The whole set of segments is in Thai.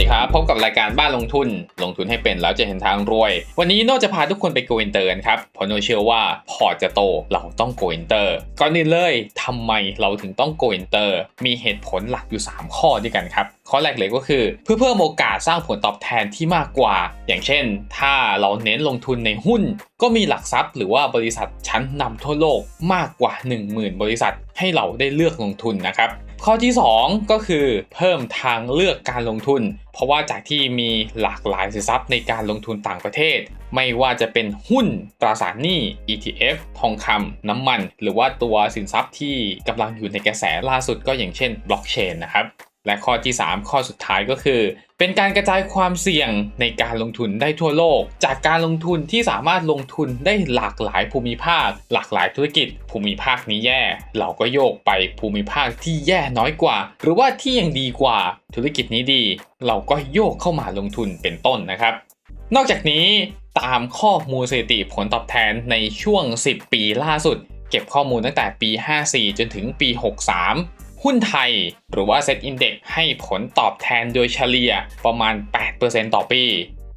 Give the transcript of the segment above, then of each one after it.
ดีครับ พบกับรายการบ้านลงทุน ลงทุนให้เป็นแล้วจะเห็นทางรวย วันนี้โน่จะพาทุกคนไปโกอินเตอร์กันครับเพราะโน่เชื่อว่าพอร์ตจะโตเราต้องโกอินเตอร์ ก่อนอื่นเลยทำไมเราถึงต้องโกอินเตอร์ มีเหตุผลหลักอยู่ 3 ข้อด้วยกันครับ ข้อแรกเลยก็คือ เพื่อเพิ่มโอกาสสร้างผลตอบแทนที่มากกว่า อย่างเช่น ถ้าเราเน้นลงทุนในหุ้น ก็มีหลักทรัพย์หรือว่าบริษัทชั้นนำทั่วโลกมากกว่า 10,000 บริษัทให้เราได้เลือกลงทุนนะครับ ข้อที่ 2 ก็คือเพิ่มทางเลือกการลงทุน เพราะว่าจากที่มีหลากหลายสินทรัพย์ในการลงทุนต่างประเทศ ไม่ว่าจะเป็นหุ้นตราสารหนี้ ETF ทองคำน้ำมัน หรือว่าตัวสินทรัพย์ที่กำลังอยู่ในกระแสล่าสุดก็อย่างเช่นบล็อกเชนนะครับ และข้อที่ 3 ข้อสุดท้ายก็คือ เป็นการกระจายความเสี่ยงในการลงทุนได้ทั่วโลก จากการลงทุนที่สามารถลงทุนได้หลากหลายภูมิภาค หลากหลายธุรกิจ ภูมิภาคนี้แย่ เราก็โยกไปภูมิภาคที่แย่น้อยกว่า หรือว่าที่ยังดีกว่าธุรกิจนี้ดี เราก็โยกเข้ามาลงทุนเป็นต้นนะครับ นอกจากนี้ตามข้อมูลสถิติผลตอบแทนในช่วง 10 ปีล่าสุด เก็บข้อมูลตั้งแต่ปี 54 จนถึงปี 63 หุ้นไทย หรือว่า Set Index ให้ผลตอบแทนโดยเฉลี่ยประมาณ 8%ต่อปี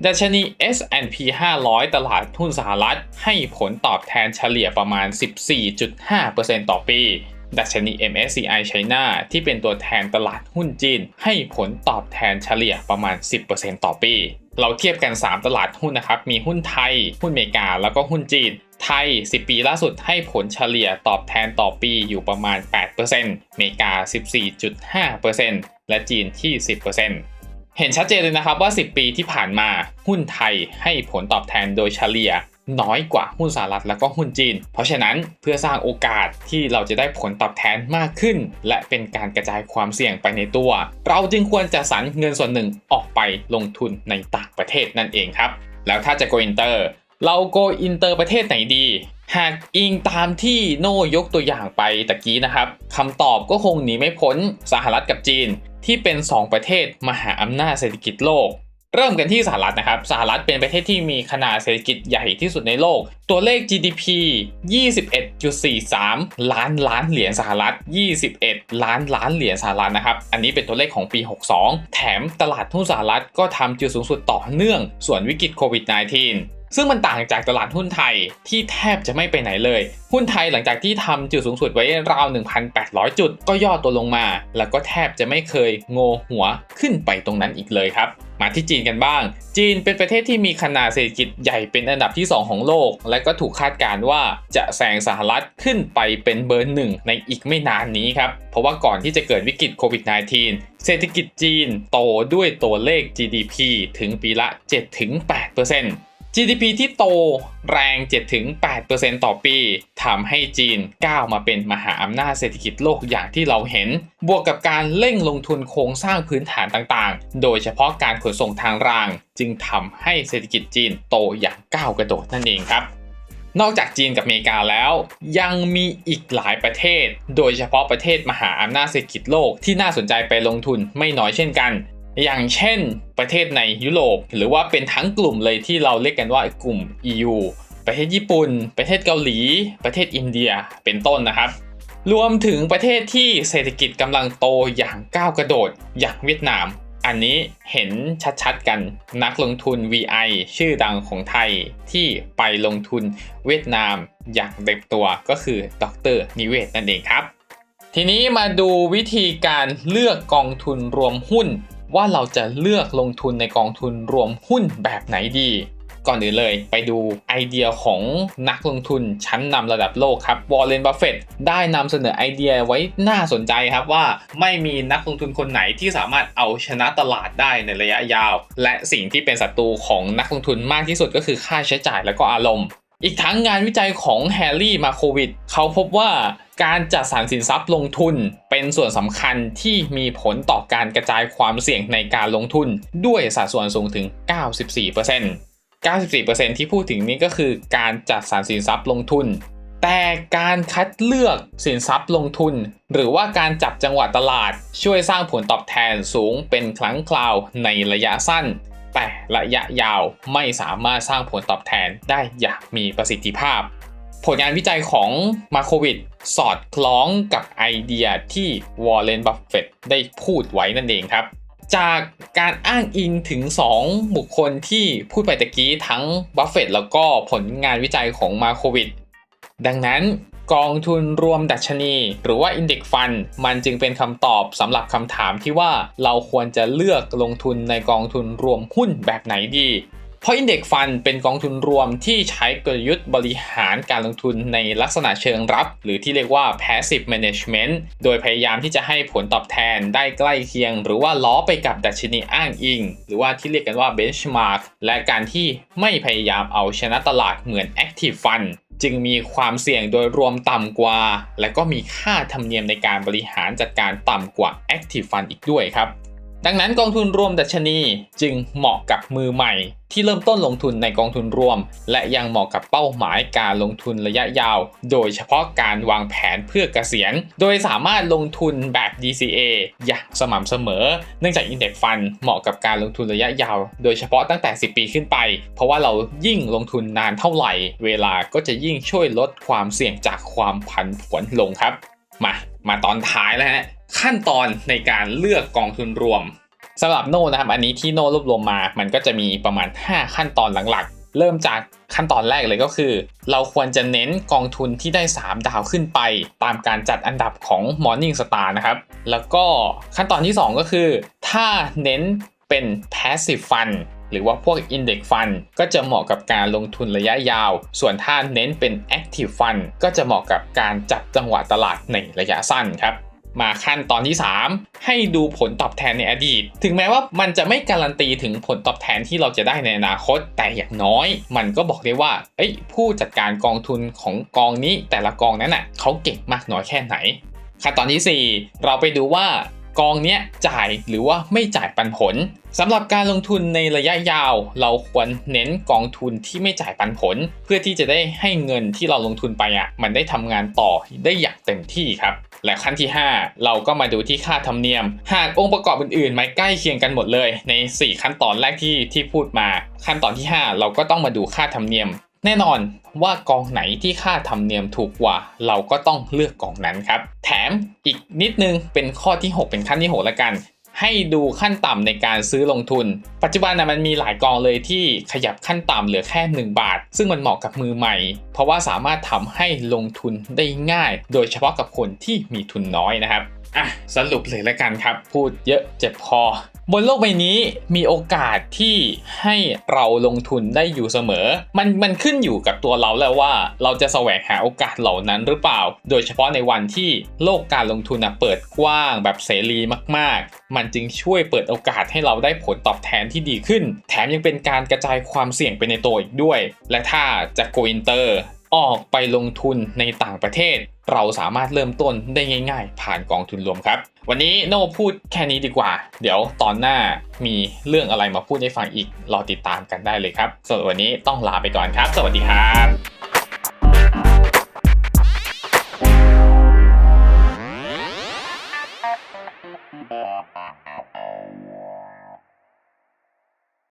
ดัชนี S&P 500 ตลาดหุ้นสหรัฐ ให้ผลตอบแทนเฉลี่ยประมาณ 14.5%ต่อปี ดัชนี MSCI China ที่เป็นตัวแทนตลาดหุ้นจีน ให้ผลตอบแทนเฉลี่ยประมาณ 10%ต่อปี เราเทียบกัน 3 ตลาดหุ้นนะครับ มีหุ้นไทย หุ้นอเมริกา แล้วก็หุ้นจีน ไทย 10 ปีล่าสุดให้ผลเฉลี่ยตอบแทนต่อปีอยู่ประมาณ 8%อเมริกา 14.5%และจีนที่ 10%เห็นชัดเจนเลยนะครับว่า 10 ปีที่ผ่านมาหุ้นไทยให้ผลตอบแทนโดยเฉลี่ยน้อยกว่าหุ้นสหรัฐแล้วก็หุ้นจีน เพราะฉะนั้นเพื่อสร้างโอกาสที่เราจะได้ผลตอบแทนมากขึ้น และเป็นการกระจายความเสี่ยงไปในตัว เราจึงควรจะสรรเงินส่วนหนึ่งออกไปลงทุนในต่างประเทศนั่นเองครับ แล้วถ้าจะ go inter เราโกอินเตอร์ประเทศไหนดี หากอิงตามที่โน่ยกตัวอย่างไปตะกี้นะครับคำตอบก็คงหนีไม่พ้นสหรัฐกับจีน ที่เป็น 2 ประเทศมหาอำนาจเศรษฐกิจโลก เริ่มกันที่สหรัฐนะครับสหรัฐเป็นประเทศที่มีขนาดเศรษฐกิจใหญ่ที่สุดในโลก ตัวเลข GDP 21.43 ล้านล้านเหรียญสหรัฐ 21 ล้านล้านเหรียญสหรัฐนะครับ อันนี้เป็นตัวเลขของปี 62 แถมตลาดหุ้นสหรัฐก็ทำจุดสูงสุดต่อเนื่อง ส่วนวิกฤตโควิด -19 ซึ่งมันต่างจากตลาดหุ้นไทยที่แทบจะไม่ไปไหนเลย หุ้นไทยหลังจากที่ทำจุดสูงสุดไว้ราว 1,800 จุด ก็ย่อตัวลงมา แล้วก็แทบจะไม่เคยโงหัวขึ้นไปตรงนั้นอีกเลยครับมาที่จีนกันบ้าง จีนเป็นประเทศที่มีขนาดเศรษฐกิจใหญ่เป็นอันดับที่ 2 ของโลก และก็ถูกคาดการณ์ว่าจะแซงสหรัฐขึ้นไปเป็นเบอร์หนึ่งในอีกไม่นานนี้ครับ เพราะว่าก่อนที่จะเกิดวิกฤตโควิด -19 เศรษฐกิจจีนโตด้วยตัวเลข GDP ถึงปีละ 7-8% GDP ที่โตแรง 7-8%ต่อปีทำให้จีนก้าวมาเป็นมหาอำนาจเศรษฐกิจโลกอย่างที่เราเห็น บวกกับการเร่งลงทุนโครงสร้างพื้นฐานต่างๆ โดยเฉพาะการขนส่งทางราง จึงทำให้เศรษฐกิจจีนโตอย่างก้าวกระโดดนั่นเองครับนอกจากจีนกับอเมริกาแล้ว ยังมีอีกหลายประเทศ โดยเฉพาะประเทศมหาอำนาจเศรษฐกิจโลกที่น่าสนใจไปลงทุนไม่น้อยเช่นกัน อย่างเช่นประเทศในยุโรป หรือว่าเป็นทั้งกลุ่มเลยที่เราเรียกกันว่ากลุ่ม EU ประเทศญี่ปุ่น ประเทศเกาหลี ประเทศอินเดียเป็นต้นนะครับ รวมถึงประเทศที่เศรษฐกิจกำลังโตอย่างก้าวกระโดดอย่างเวียดนาม อันนี้เห็นชัดๆกันนักลงทุน VI ชื่อดังของไทยที่ไปลงทุนเวียดนามอย่างเต็มตัวก็คือดรนิเวศนั่นเองครับ ทีนี้มาดูวิธีการเลือกกองทุนรวมหุ้น ว่าเราจะเลือกลงทุนในกองทุนรวมหุ้นแบบไหนดี ก่อนอื่นเลยไปดูไอเดียของนักลงทุนชั้นนำระดับโลกครับวอร์เรนบัฟเฟตได้นำเสนอไอเดียไว้น่าสนใจครับว่าไม่มีนักลงทุนคนไหนที่สามารถเอาชนะตลาดได้ในระยะยาว และสิ่งที่เป็นศัตรูของนักลงทุนมากที่สุดก็คือค่าใช้จ่ายและก็อารมณ์ อีกทั้งงานวิจัยของแฮร์รี่มาโควิดเขาพบว่าการจัดสรรสินทรัพย์ลงทุนเป็นส่วนสำคัญที่มีผลต่อการกระจายความเสี่ยงในการลงทุนด้วยสัดส่วนสูงถึง 94% 94%ที่พูดถึงนี้ก็คือการจัดสรรสินทรัพย์ลงทุน แต่การคัดเลือกสินทรัพย์ลงทุน หรือว่าการจับจังหวะตลาดช่วยสร้างผลตอบแทนสูงเป็นครั้งคราวในระยะสั้น แต่ระยะยาวไม่สามารถสร้างผลตอบแทนได้อย่างมีประสิทธิภาพ ผลงานวิจัยของมาโควิดสอดคล้องกับไอเดียที่วอร์เรนบัฟเฟตได้พูดไว้นั่นเองครับจากการอ้างอิงถึง 2 บุคคลที่พูดไปตะกี้ทั้งบัฟเฟตแล้วก็ผลงานวิจัยของมาโควิด ดังนั้น กองทุนรวมดัชนี หรือว่า Index Fund มันจึงเป็นคำตอบสำหรับคำถามที่ว่าเราควรจะเลือกลงทุนในกองทุนรวมหุ้นแบบไหนดี เพราะ Index Fund เป็นกองทุนรวมที่ใช้กลยุทธ์บริหารการลงทุนในลักษณะเชิงรับ หรือที่เรียกว่า passive management โดยพยายามที่จะให้ผลตอบแทนได้ใกล้เคียง หรือว่าล้อไปกับดัชนีอ้างอิง หรือว่าที่เรียกกันว่า benchmark และการที่ไม่พยายามเอาชนะตลาดเหมือน active fund จึงมีความเสี่ยงโดยรวมต่ำกว่า และก็มีค่าธรรมเนียมในการบริหารจัดการต่ำกว่า active fund อีกด้วยครับ ดังนั้นกองทุนรวมดัชนีจึงเหมาะกับมือใหม่ ที่เริ่มต้นลงทุนในกองทุนรวม และยังเหมาะกับเป้าหมายการลงทุนระยะยาว โดยเฉพาะการวางแผนเพื่อเกษียณ โดยสามารถลงทุนแบบ DCA อย่างสม่ำเสมอ เนื่องจาก Index Fund เหมาะกับการลงทุนระยะยาว โดยเฉพาะตั้งแต่ 10 ปีขึ้นไป เพราะว่าเรายิ่งลงทุนนานเท่าไหร่ เวลาก็จะยิ่งช่วยลดความเสี่ยงจากความผันผวนลงครับ มามาตอนท้ายแล้วฮะ ขั้นตอนในการเลือกกองทุนรวมสำหรับโน่นะครับอันนี้ที่โน่รวบรวมมา มันก็จะมีประมาณ 5 ขั้นตอนหลักๆ เริ่มจากขั้นตอนแรกเลยก็คือ เราควรจะเน้นกองทุนที่ได้ 3 ดาวขึ้นไป ตามการจัดอันดับของ Morning Star นะครับ แล้วก็ขั้นตอนที่ 2 ก็คือ ถ้าเน้นเป็น Passive Fund หรือว่าพวก Index Fund ก็จะเหมาะกับการลงทุนระยะยาว ส่วนถ้าเน้นเป็น Active Fund ก็จะเหมาะกับการจับจังหวะตลาดในระยะสั้นครับ มาขั้นตอนที่ 3 ให้ดูผลตอบแทนในอดีต ถึงแม้ว่ามันจะไม่การันตีถึงผลตอบแทนที่เราจะได้ในอนาคต แต่อย่างน้อย มันก็บอกได้ว่าเอ้ยผู้จัดการกองทุนของกองนี้แต่ละกองนั้นน่ะเขาเก่งมากน้อยแค่ไหน ขั้นตอนที่ 4 เราไปดูว่ากองเนี้ยจ่ายหรือว่าไม่จ่ายปันผลสำหรับการลงทุนในระยะยาว เราควรเน้นกองทุนที่ไม่จ่ายปันผล เพื่อที่จะได้ให้เงินที่เราลงทุนไปอะมันได้ทำงานต่อได้อย่างเต็มที่ครับ และขั้นที่ 5 เราก็มาดูที่ค่าธรรมเนียม หากองค์ประกอบอื่นๆมาใกล้เคียงกันหมดเลย ใน 4 ขั้นตอนแรกที่ที่พูดมา ขั้นตอนที่ 5 เราก็ต้องมาดูค่าธรรมเนียม แน่นอนว่ากองไหนที่ค่าธรรมเนียมถูกกว่า เราก็ต้องเลือกกองนั้นครับ แถมอีกนิดนึงเป็นข้อที่ 6 เป็นขั้นที่6แล้วกัน ให้ดูขั้นต่ำในการซื้อลงทุน ปัจจุบันนะมันมีหลายกองเลยที่ขยับขั้นต่ำเหลือแค่ 1 บาท ซึ่งมันเหมาะกับมือใหม่ เพราะว่าสามารถทำให้ลงทุนได้ง่าย โดยเฉพาะกับคนที่มีทุนน้อยนะครับอะสรุปเลยแล้วกันครับ พูดเยอะเจ็บคอ บนโลกใบนี้มีโอกาสที่ให้เราลงทุนได้อยู่เสมอ มันมันขึ้นอยู่กับตัวเราแล้วว่า เราจะแสวงหาโอกาสเหล่านั้นหรือเปล่า โดยเฉพาะในวันที่โลกการลงทุนเปิดกว้างแบบเสรีมาก ๆ มันจึงช่วยเปิดโอกาสให้เราได้ผลตอบแทนที่ดีขึ้น แถมยังเป็นการกระจายความเสี่ยงไปในตัวอีกด้วย และถ้าจะโกอินเตอร์ออกไปลงทุนในต่างประเทศ เราสามารถเริ่มต้นได้ง่าย ๆ ผ่านกองทุนรวมครับ วันนี้โน่พูดแค่นี้ดีกว่า เดี๋ยวตอนหน้ามีเรื่องอะไรมาพูดให้ฟังอีก รอติดตามกันได้เลยครับสำหรับวันนี้ต้องลาไปก่อนครับ สวัสดีครับ